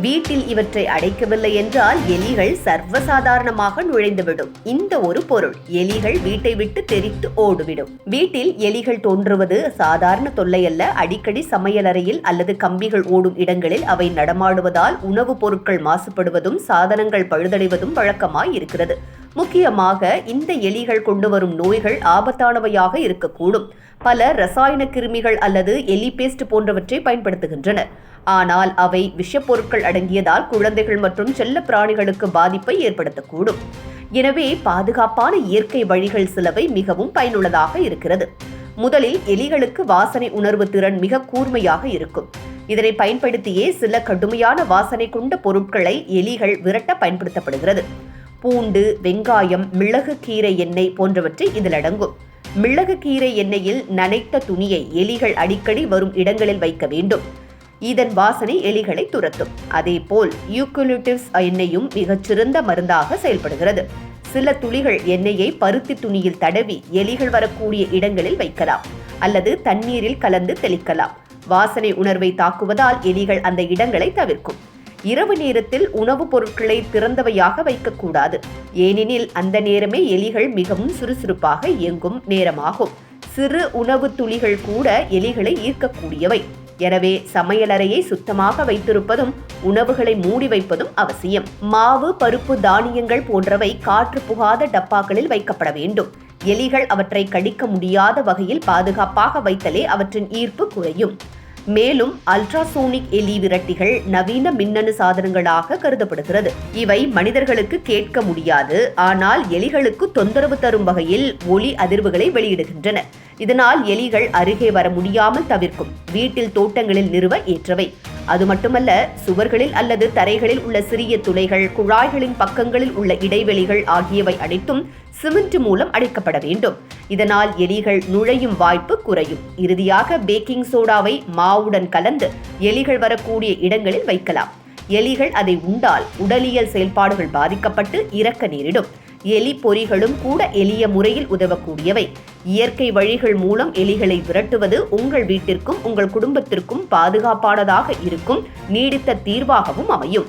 வீட்டில் இவற்றை அடைக்கவில்லை என்றால் எலிகள் சர்வசாதாரணமாக நுழைந்துவிடும். இந்த ஒரு பொருள் எலிகள் வீட்டை விட்டு தெரித்து ஓடிவிடும். வீட்டில் எலிகள் தோன்றுவது சாதாரண தொல்லை அல்ல அடிக்கடி சமையலறையில் அல்லது கம்பிகள் ஓடும் இடங்களில் அவை நடமாடுவதால் உணவுப் பொருட்கள் மாசுபடுவதும் சாதனங்கள் பழுதடைவதும் வழக்கமாய் இருக்கிறது. முக்கியமாக இந்த எலிகள் கொண்டு வரும் நோய்கள் ஆபத்தானவையாக இருக்கக்கூடும். பல ரசாயன கிருமிகள் அல்லது எலி பேஸ்ட் போன்றவற்றை பயன்படுத்துகின்றனர் ஆனால் அவை விஷப்பொருட்கள் அடங்கியதால் குழந்தைகள் மற்றும் செல்ல பிராணிகளுக்கு பாதிப்பை ஏற்படுத்தக்கூடும். எனவே பாதுகாப்பான இயற்கை வழிகள் சிலவை மிகவும் பயனுள்ளதாக இருக்கிறது. முதலில் எலிகளுக்கு வாசனை உணர்வு திறன் மிக கூர்மையாக இருக்கும். இதனை பயன்படுத்தியே சில கடுமையான வாசனை கொண்ட பொருட்களை எலிகள் விரட்ட பயன்படுத்தப்படுகிறது. பூண்டு வெங்காயம் மிளகு கீரை எண்ணெய் போன்றவற்றை இதில் அடங்கும். மிளகு கீரை எண்ணெயில் நனைத்த துணியை எலிகள் அடிக்கடி வரும் இடங்களில் வைக்க வேண்டும். இதன் வாசனை எலிகளை துரத்தும். அதேபோல் யூக்குலிட்டிவ்ஸ் எண்ணெயும் மிகச்சிறந்த மருந்தாக செயல்படுகிறது. சில துளிகள் எண்ணெயை பருத்தி துணியில் தடவி எலிகள் வரக்கூடிய இடங்களில் வைக்கலாம். அல்லது தண்ணீரில் கலந்து தெளிக்கலாம். வாசனை உணர்வை தாக்குவதால் எலிகள் அந்த இடங்களை தவிர்க்கும். இரவு நேரத்தில் உணவுப் பொருட்களை திறந்தவையாக வைக்கக்கூடாது. ஏனெனில் அந்த நேரமே எலிகள் மிகவும் சுறுசுறுப்பாக இயங்கும் நேரமாகும். சிறு உணவு துளிகள் கூட எலிகளை ஈர்க்கக்கூடியவை. எனவே சமையலறையை சுத்தமாக வைத்திருப்பதும் உணவுகளை மூடி வைப்பதும் அவசியம். மாவு பருப்பு தானியங்கள் போன்றவை காற்று புகாத டப்பாக்களில் வைக்கப்பட வேண்டும். எலிகள் அவற்றை கடிக்க முடியாத வகையில் பாதுகாப்பாக வைத்தலே அவற்றின் ஈர்ப்பு குறையும். மேலும் அல்ட்ராசோனிக் எலி விரட்டிகள் நவீன மின்னணு சாதனங்களாக கருதப்படுகிறது. இவை மனிதர்களுக்கு கேட்க முடியாது ஆனால் எலிகளுக்கு தொந்தரவு தரும் வகையில் ஒலி அதிர்வுகளை வெளியிடுகின்றன. இதனால் எலிகள் அருகே வர முடியாமல் தவிர்க்கும். வீட்டில் தோட்டங்களில் நிறுவ ஏற்றவை. அது மட்டுமல்ல சுவர்களில் அல்லது தரைகளில் உள்ள சிறிய துளைகள் குழாய்களின் பக்கங்களில் உள்ள இடைவெளிகள் ஆகியவை அனைத்தும் சிமெண்ட் மூலம் அடைக்கப்பட வேண்டும். இதனால் எலிகள் நுழையும் வாய்ப்பு குறையும். இறுதியாக பேக்கிங் சோடாவை மாவுடன் கலந்து எலிகள் வரக்கூடிய இடங்களில் வைக்கலாம். எலிகள் அதை உண்டால் உடலியல் செயல்பாடுகள் பாதிக்கப்பட்டு இறக்க நேரிடும். எலி பொறிகளும் கூட எளிய முறையில் உதவக்கூடியவை. இயற்கை வழிகள் மூலம் எலிகளை விரட்டுவது உங்கள் வீட்டிற்கும் உங்கள் குடும்பத்திற்கும் பாதுகாப்பானதாக இருக்கும் நீடித்த தீர்வாகவும் அமையும்.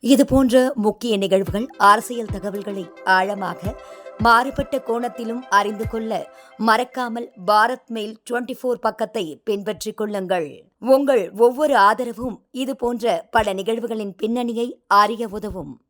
இது போன்ற முக்கிய நிகழ்வுகள் அரசியல் தகவல்களை ஆழமாக மாறுபட்ட கோணத்திலும் அறிந்து கொள்ள மறக்காமல் பாரத் மெயில் டுவெண்டி ஃபோர் பக்கத்தை பின்பற்றிக் கொள்ளுங்கள். உங்கள் ஒவ்வொரு ஆதரவும் இது போன்ற பல நிகழ்வுகளின் பின்னணியை அறிய உதவும்.